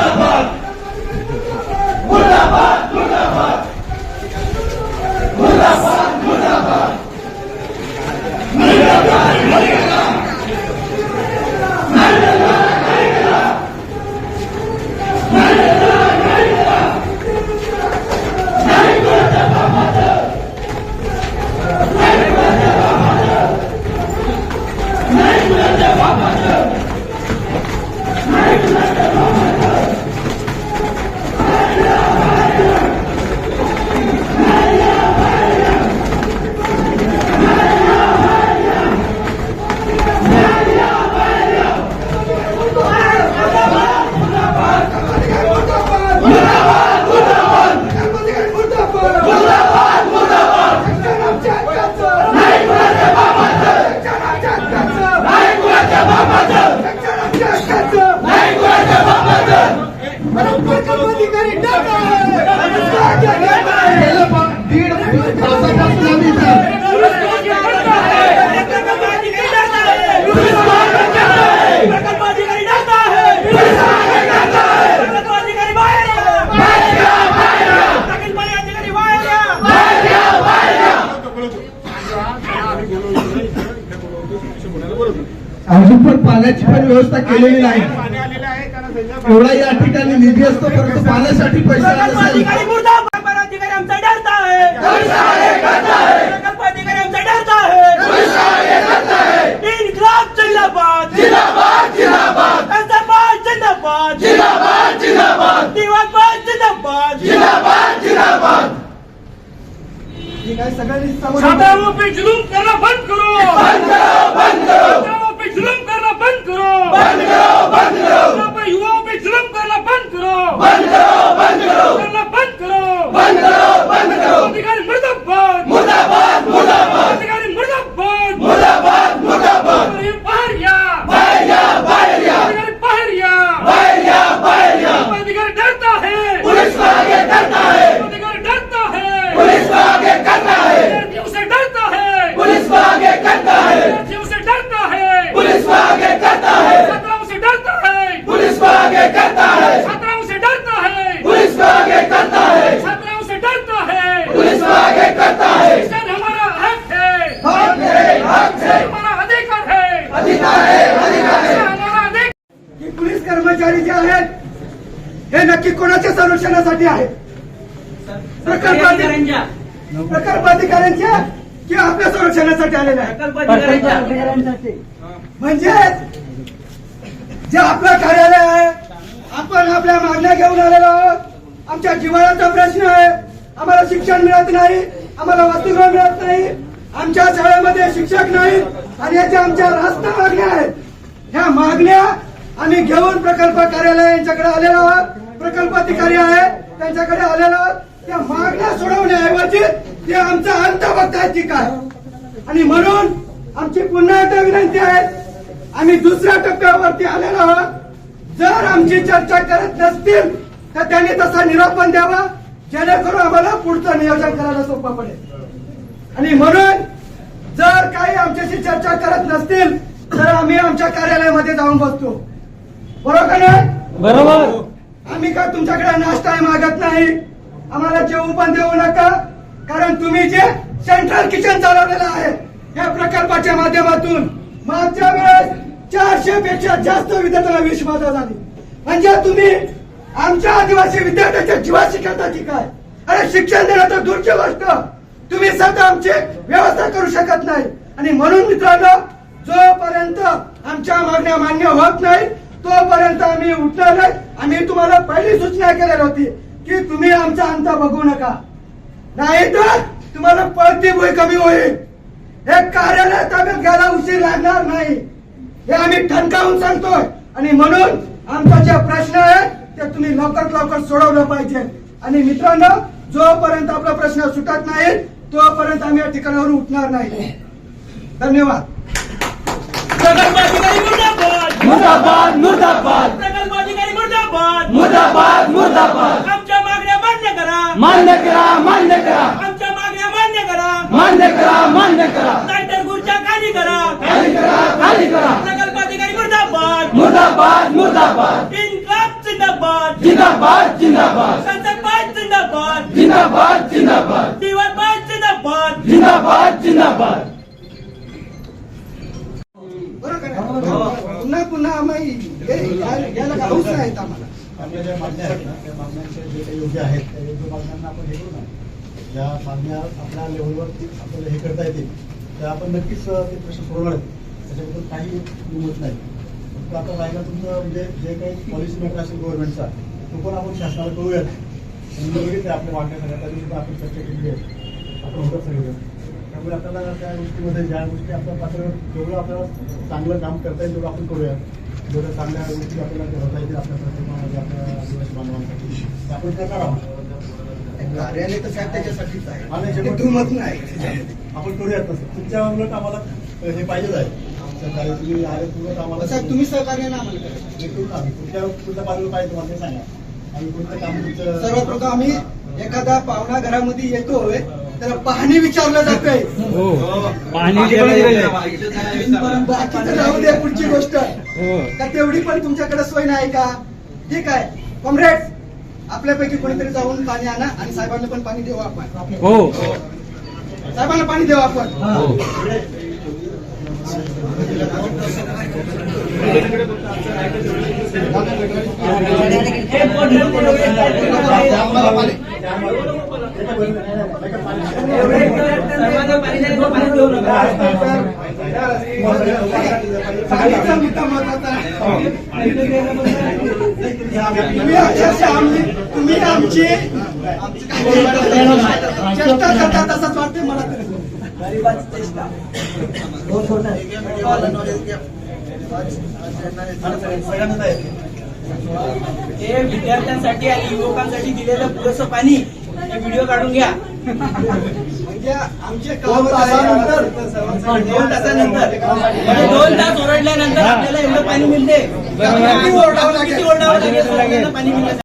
Mustafa. अजून पण पाण्याची पण व्यवस्था केलेली नाही. कारण एवढा या ठिकाणी निधी असतो परंतु पाण्यासाठी पैसा नसेल अधिकारी मुर्दाबाद अधिकारी आमचा डरता है प्रकल्प अधिकारी आमचा डरता है इनकलाब जिंदाबाद. जिंदाबाद जिंदाबाद. हैदराबाद जिंदाबाद. जिंदाबाद जिंदाबाद. दिवाकबाद जिंदाबाद. सगळ्यांनी पे जुलूम करना बंद करो. बंद करो बंद करो छात्राओं पे जुलूम करना बंद करो! बंद करो बंद करो! पे युवाओं पे जुलूम करना बंद करो! बंद करो बंद करो! करना बंद करो! बंद करो बंद करो! अधिकारी मुर्दाबाद! मुर्दाबाद मुर्दाबाद! अधिकारी मुर्दाबाद! मुर्दाबाद मुर्दाबाद! बाहर या बाहर या बाहर या अधिकारी बाहर या बाहर या बाहर या अधिकारी डरता है! पुलिस को आगे डरता है अधिकारी डरता है पुलिस को आगे करता है विद्यार्थियों से डरता है पुलिस को आगे करता है विद्यार्थियों से डरता है पुलिस को आगे करता है छात्राओं से डरता है पुलिस को आगे करता है छात्राओं से डरता है पुलिस को आगे करता है छात्राओं से डरता है पुलिस को आगे करता है शिक्षण हमारा हक है हक है हक है हमारा अधिकार है अधिकार है अधिकार है हमारा अधिकार की पोलीस कर्मचारी जे आहेत हे नक्की कोणाच्या संरक्षणासाठी आहेत? प्रकल्प अधिकाऱ्यांच्या. प्रकल्प अधिकाऱ्यांच्या की आपल्या संरक्षणासाठी आलेले आहेत? म्हणजे जे आपलं कार्यालय आहे आपण आपल्या मागण्या घेऊन आलेलो आहोत. आमच्या जिव्हाळ्याचा प्रश्न आहे. आम्हाला शिक्षण मिळत नाही आम्हाला वसतिगृह मिळत नाही आमच्या शाळेमध्ये शिक्षक नाही आणि याच्या आमच्या रास्त मागण्या आहेत ह्या मागण्या आम्ही घेऊन प्रकल्प कार्यालय यांच्याकडे आलेलो आहोत. प्रकल्प अधिकारी आहे त्यांच्याकडे आलेलो आहोत. त्या मागण्या सोडवण्याऐवजी ते आमचा अंत बघतायत की काय आणि म्हणून आमची पुन्हा एकदा विनंती आहे आम्ही दुसऱ्या टप्प्यावरती आलेलो आहोत. जर आमची चर्चा करत नसतील तर त्यांनी तसा निरोप पण द्यावा जेणेकरून आम्हाला पुढचं नियोजन करायला सोपं पडेल. आणि म्हणून जर काही आमच्याशी चर्चा करत नसतील तर आम्ही आमच्या कार्यालयामध्ये जाऊन बसतो. बरोबर का नाही? बरोबर. आम्ही का तुमच्याकडे नाश्ता मागत नाही? आम्हाला जेवू पण देऊ नका. कारण तुम्ही जे सेंट्रल किचन चालवलेलं आहे या प्रकल्पाच्या माध्यमातून मागच्या वेळेस चारशे पेक्षा जास्त विद्यार्थ्यांना विष बाधा झाली. म्हणजे तुम्ही आमच्या आदिवासी विद्यार्थ्यांच्या जीवाशी खेळता की काय? अरे शिक्षण देणं तर दूरची गोष्ट. तुम्ही सध्या आमची व्यवस्था करू शकत नाही. आणि म्हणून मित्रांनो जोपर्यंत आमच्या मागण्या मान्य होत नाही तोपर्यंत आम्ही उठणार नाही आम्ही तुम्हाला पहिली सूचना केलेली होती की तुम्ही आमचा अंत बघू नका. नाही तर तुम्हाला पळती भूय कमी होईल. हे कार्यालय ताब्यात घ्यायला उशीर लागणार नाही. हे आम्ही ठणकावून सांगतोय. आणि म्हणून आमचा जे प्रश्न आहे ते तुम्ही लवकरात लवकर सोडवलं पाहिजे. आणि मित्रांनो जोपर्यंत आपला प्रश्न सुटत नाही तोपर्यंत आम्ही या ठिकाणावर उठणार नाही. धन्यवाद. मुर्दाबाद मुर्दाबाद. मुर्दाबाद प्रकल्प अधिकारी मुर्दाबाद. मुर्दाबाद मुर्दाबाद. आमच्या मागण्या मान्य करा. मान्य करा मान्य करा. आमच्या मागण्या मान्य करा. मान्य करा मान्य करा. नाहीतर खाली करा. खाली करा खाली करा. प्रकल्प अधिकारी मुर्दाबाद. मुर्दाबाद मुर्दाबाद. इन्कलाब जिंदाबाद जिंदाबाद. जिंदाबाद जिंदाबाद. संसदबाद जिंदाबाद. जिंदाबाद जिंदाबाद. दिवाळबाद जिंदाबाद. जिंदाबाद जिंदाबाद. बरोबर? पुन्हा पुन्हा आम्ही याला का नाहीत आम्हाला. आपल्या ज्या मागण्या आहेत ना त्या मागण्यांच्या जे काही योग्य आहेत त्या योग्य मागण्यांना आपण हे करू ना ज्या मागण्या आपल्या लेवलवरती आपल्याला हे करता येतील त्या आपण नक्कीच ते प्रश्न सोडवणार आहेत. त्याच्याबद्दल काही दुमत नाही. फक्त आता राहिला तुमचं म्हणजे जे काही पॉलिसी मॅटर असेल गव्हर्नमेंटचा तो पण आपण शासनाला कळूयात आपल्या मागण्या सगळ्या त्या आपण चर्चा केली आहे. आपण होतं सगळं त्यामुळे आपल्याला त्या गोष्टीमध्ये ज्या गोष्टी आपल्या पातळीवर जेवढं आपल्याला चांगलं काम करता येईल तेवढं आपण करूया. जेवढ्या चांगल्या गोष्टी आपल्याला करता येतील आपल्या प्रतिमामध्ये आपल्या आदिवासी बांधवांसाठी. ते आपण करणार आहोत कार्यालय तर साहेब त्याच्यासाठीच आहे. ते नाही. आपण करूयात तसं. तुमच्या उलट आम्हाला हे पाहिजेच आहे. सहकार्य तुम्ही आले उलट आम्हाला साहेब तुम्ही सहकार्य ना आम्हाला करा. ना आम्ही कुठल्या कुठल्या बाजूला पाहिजे तुम्हाला ते सांगा. आम्ही कोणतं काम तुमचं सर्वप्रथम आम्ही एखादा पाहुणा घरामध्ये येतोय तर पाहणी विचारलं जातंय. बाकीचं राहू दे पुढची गोष्ट. का तेवढी पण तुमच्याकडे सोय नाही का? ठीक आहे. कॉम्रेड आपल्यापैकी कोणीतरी जाऊन पाणी आणा आणि साहेबांना पण पाणी देऊ आपण. हो. साहेबांना पाणी देऊ आपण. पाणीचा मुद्दा महत्त्वाचा तुम्ही अक्षरशः आम्ही तुम्ही आमची चेष्टा करता तसंच वाटते मला तरी हे विद्यार्थ्यांसाठी आणि युवकांसाठी दिलेलं पुरेसं पाणी व्हिडिओ काढून घ्या. म्हणजे आमचे दोन काम तासानंतर. दोन तासानंतर. म्हणजे दोन तास ओरडल्यानंतर आपल्याला एवढं पाणी मिळते. किती ओरडावं लागेल? पाणी मिळतं.